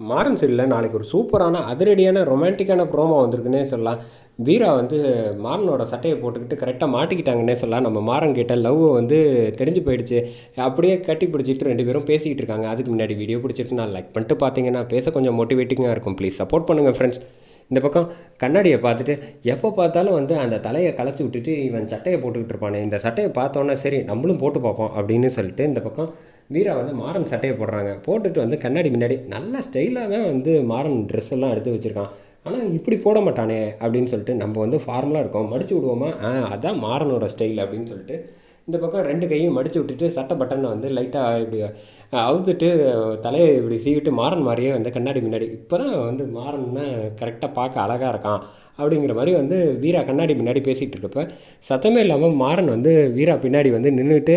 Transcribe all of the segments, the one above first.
மாறன் சீரியலில் நாளைக்கு ஒரு சூப்பரான அதிரடியான ரொமான்டிக்கான ப்ரோமோ வந்திருக்குன்னே சொல்லலாம். வீரா வந்து மாறனோட சட்டையை போட்டுக்கிட்டு கரெக்டாக மாட்டிக்கிட்டாங்கன்னே சொல்லலாம். நம்ம மாறன் கிட்ட லவ் வந்து தெரிஞ்சு போயிடுச்சு. அப்படியே கட்டி பிடிச்சிட்டு ரெண்டு பேரும் பேசிக்கிட்டு இருக்காங்க. அதுக்கு முன்னாடி வீடியோ பிடிச்சிட்டு நான் லைக் பண்ணிட்டு பார்த்தீங்கன்னா பேச கொஞ்சம் மோட்டிவேட்டிங்காக இருக்கும். ப்ளீஸ் சப்போர்ட் பண்ணுங்கள் ஃப்ரெண்ட்ஸ் இந்த பக்கம் கண்ணாடியை பார்த்துட்டு எப்போ பார்த்தாலும் வந்து அந்த தலையை களைச்சி விட்டுட்டு இவன் சட்டையை போட்டுக்கிட்டு இருப்பானே. இந்த சட்டையை பார்த்தோன்னே சரி நம்மளும் போட்டு பார்ப்போம் அப்படின்னு சொல்லிட்டு இந்த பக்கம் வீரா வந்து மாறன் சட்டையை போடுறாங்க. போட்டுட்டு வந்து கண்ணாடி முன்னாடி நல்ல ஸ்டைலாக தான் வந்து மாறன் ட்ரெஸ் எல்லாம் எடுத்து வச்சுருக்கான். ஆனால் இப்படி போட மாட்டானே அப்படின்னு சொல்லிட்டு நம்ம வந்து ஃபார்மலாக இருக்கோம். மடிச்சு விடுவோமா? ஆ அதான் மாறனோட ஸ்டைல் அப்படின்னு சொல்லிட்டு இந்த பக்கம் ரெண்டு கையும் மடித்து விட்டுட்டு சட்டை பட்டனை வந்து லைட்டாக இப்படி அவுத்துட்டு தலையை இப்படி சீவிட்டு மாறன் மாதிரியே வந்து கண்ணாடி முன்னாடி இப்போ தான் வந்து மாறன்னா கரெக்டாக பார்க்க அழகாக இருக்கான். அப்படிங்கிற மாதிரி வந்து வீரா கண்ணாடி முன்னாடி பேசிகிட்டு இருக்கப்ப சத்தமே இல்லாமல் மாறன் வந்து வீரா பின்னாடி வந்து நின்றுட்டு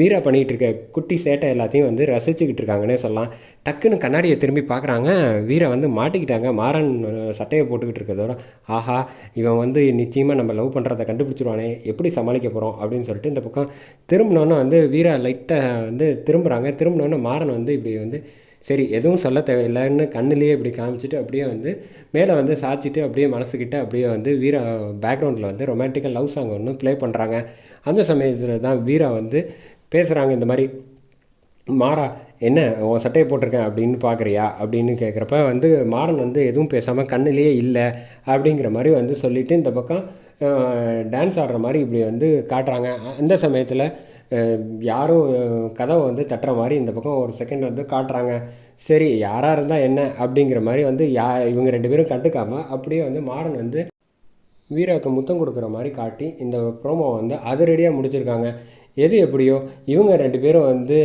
வீரா பண்ணிகிட்டு இருக்க குட்டி சேட்டை எல்லாத்தையும் வந்து ரசிச்சுக்கிட்டு இருக்காங்கன்னே சொல்லலாம். டக்குன்னு கண்ணாடியை திரும்பி பார்க்குறாங்க வீரா வந்து மாட்டிக்கிட்டாங்க. மாறன் சட்டையை போட்டுக்கிட்டு இருக்கிறதோட ஆஹா இவன் வந்து நிச்சயமாக நம்ம லவ் பண்ணுறதை கண்டுபிடிச்சிருவானே. எப்படி சமாளிக்க போகிறோம் அப்படின்னு சொல்லிட்டு இந்த பக்கம் திரும்பினோன்னே வந்து வீரா லைட்டாக வந்து திரும்புகிறாங்க திரும்பினோன்னே மாறன் வந்து இப்படி வந்து சரி எதுவும் சொல்ல தேவையில்லைன்னு கண்ணுலேயே இப்படி காமிச்சிட்டு அப்படியே வந்து மேலே வந்து சாய்ச்சிட்டு அப்படியே மனசுக்கிட்ட அப்படியே வந்து வீரா பேக்ரவுண்டில் வந்து ரொமான்டிக்கல் லவ் சாங் ஒன்று ப்ளே பண்ணுறாங்க அந்த சமயத்தில் தான் வீரா வந்து பேசுகிறாங்க இந்த மாதிரி மாறா என்ன உன் சட்டையை போட்டிருக்கேன் அப்படின்னு பார்க்குறியா அப்படின்னு கேட்குறப்ப வந்து மாறன் வந்து எதுவும் பேசாமல் கண்ணுலேயே இல்லை அப்படிங்கிற மாதிரி வந்து சொல்லிவிட்டு இந்த பக்கம் டான்ஸ் ஆடுற மாதிரி இப்படி வந்து காட்டுறாங்க. அந்த சமயத்தில் யாரும் கதவை வந்து தட்டுற மாதிரி இந்த பக்கம் ஒரு செகண்ட் வந்து காட்டுறாங்க. சரி யாராக இருந்தால் என்ன அப்படிங்கிற மாதிரி வந்து யா இவங்க ரெண்டு பேரும் கண்டுக்காமல் அப்படியே வந்து மாறன் வந்து வீராவுக்கு முத்தம் கொடுக்குற மாதிரி காட்டி இந்த ப்ரோமோ வந்து அதிரடியாக முடிச்சிருக்காங்க. எது எப்படியோ இவங்க ரெண்டு பேரும் வந்து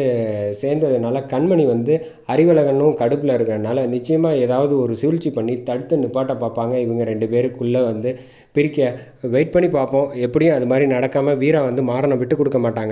சேர்ந்ததுனால கண்மணி வந்து அறிவழகனும் கடுப்பில் இருக்கிறனால நிச்சயமாக ஏதாவது ஒரு சூழ்ச்சி பண்ணி தடுத்து நிப்பாட்ட பார்ப்பாங்க. இவங்க ரெண்டு பேருக்குள்ளே வந்து பிரிக்க வெயிட் பண்ணி பார்ப்போம். எப்படியும் அது மாதிரி நடக்காமல் வீரா வந்து மாறனை விட்டு கொடுக்க மாட்டாங்க.